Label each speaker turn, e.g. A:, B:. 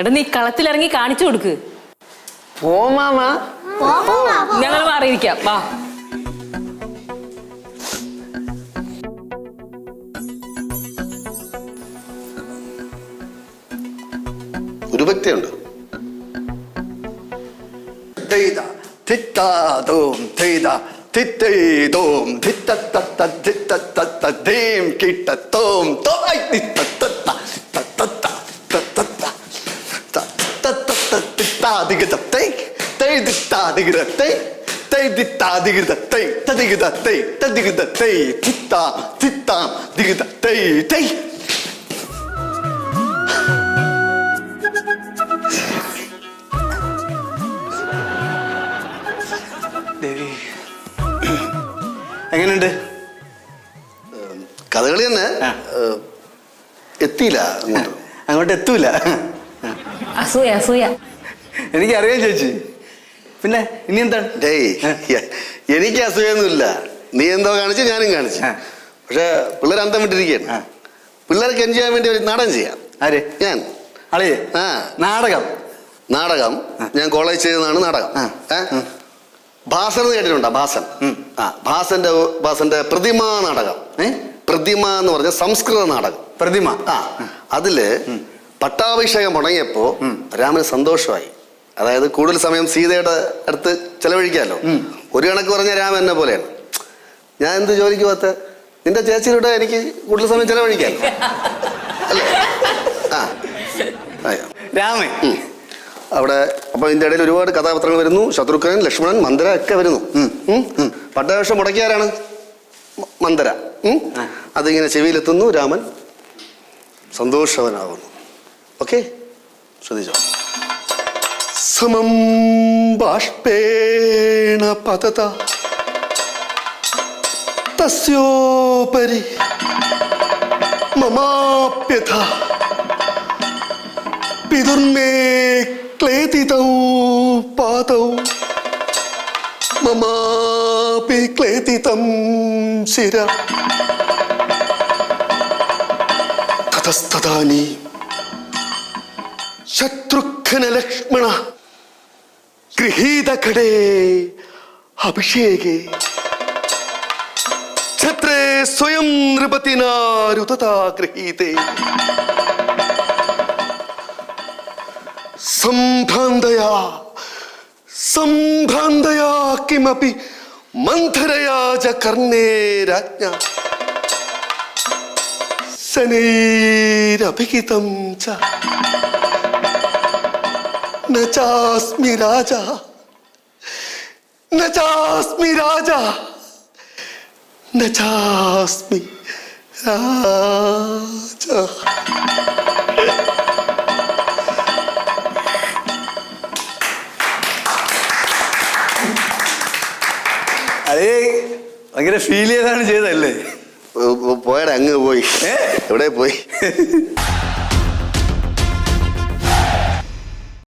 A: എടാ നീ കളത്തിലിറങ്ങി കാണിച്ചു കൊടുക്ക്.
B: പോ മാമ.
A: ഞങ്ങൾ മാറിയിരിക്കാം. വാ.
C: ഒരു വ്യക്തിയുണ്ട്.
D: അധികൃതർ തൈ തൈ തിത്ത അധികൃതർ തൈ തധികൃതർ തൈ തധികൃതർ തൈ തിത്ത തിത്ത അധികൃതർ തൈ തൈ ദേവി. എങ്ങനെയുണ്ട്
C: കഥകളി തന്നെ എത്തിയില്ല അങ്ങോട്ട്
D: എത്തൂല.
A: അസൂയ അസൂയ.
D: എനിക്കറിയാം ചേച്ചി. പിന്നെ ഇനി എന്താണ്
C: ഡേയ് എനിക്ക് അസൂയൊന്നുമില്ല. നീ എന്തോ കാണിച്ചു ഞാനും കാണിച്ചു. പക്ഷെ പിള്ളേർ അന്തം വിട്ടിരിക്കുകയാണ്. പിള്ളേർക്ക് എൻജോയ് വേണ്ടി ഒരു നാടകം ചെയ്യാം.
D: ആര്?
C: ഞാൻ.
D: അളിയെ
C: ആ.
D: നാടകം.
C: നാടകം? ഞാൻ കോളേജ് ചെയ്തതാണ് നാടകം? ഭാസൻ എന്ന് കേട്ടിട്ടുണ്ടോ? ഭാസൻ. ആ ഭാസന്റെ ഭാസന്റെ പ്രതിമാ നാടകം? പ്രതിമ എന്ന് പറഞ്ഞ സംസ്കൃത നാടകം.
D: പ്രതിമ.
C: ആ അതിൽ പട്ടാഭിഷേകം മുടങ്ങിയപ്പോ രാമന് സന്തോഷമായി. അതായത് കൂടുതൽ സമയം സീതയുടെ അടുത്ത് ചെലവഴിക്കാമല്ലോ ഒരു കണക്ക് പറഞ്ഞ രാമ എന്നെ പോലെയാണ്. ഞാൻ എന്ത് ജോലിക്ക് പോകത്ത്? നിന്റെ ചേച്ചിയുടെ എനിക്ക് കൂടുതൽ സമയം ചെലവഴിക്കാം അല്ലേ? ആ. രാമേ അവിടെ അപ്പൊ ഇതിന്റെ ഇടയിൽ ഒരുപാട് കഥാപാത്രങ്ങൾ വരുന്നു. ശത്രുഘ്നൻ ലക്ഷ്മണൻ മന്ദര ഒക്കെ വരുന്നു. പട്ടവേഷം മുടക്കിയാരാണ് മന്ദര. അതിങ്ങനെ ചെവിയിലെത്തുന്നു രാമൻ. സന്തോഷവനാകുന്നു ഓക്കെ? ശ്രദ്ധിച്ചോ?
D: സമം ബാഷ്പേണ പതത. തസ്യോപരി മമാപ്യഥ. പിതുർമേ ക്ലേദിതൗ പാദൗ മമാപി ക്ലേദിതം ശിര. തതസ്തദാനീ. ശത്രുഘ്ന ഗൃഹീതഘടേ അഭിഷേകേ. ഛത്രേ സ്വയം നൃപതിനാരുതതാ ഗൃഹീതേ. സംഭ്രാന്തയാ സംഭ്രാന്തയാ കിമപി മന്ധരയാ ച കർണേ രാജ്ഞ. ശനൈരഭിഹിതം ച. നജാസ്മി രാജ നജാസ്മി രാജ നജാസ്മി രാജ അതേ ഭയങ്കര ഫീൽ ചെയ്താണ് ചെയ്തല്ലേ
C: പോയട അങ്ങ് പോയി. എവിടെ പോയി?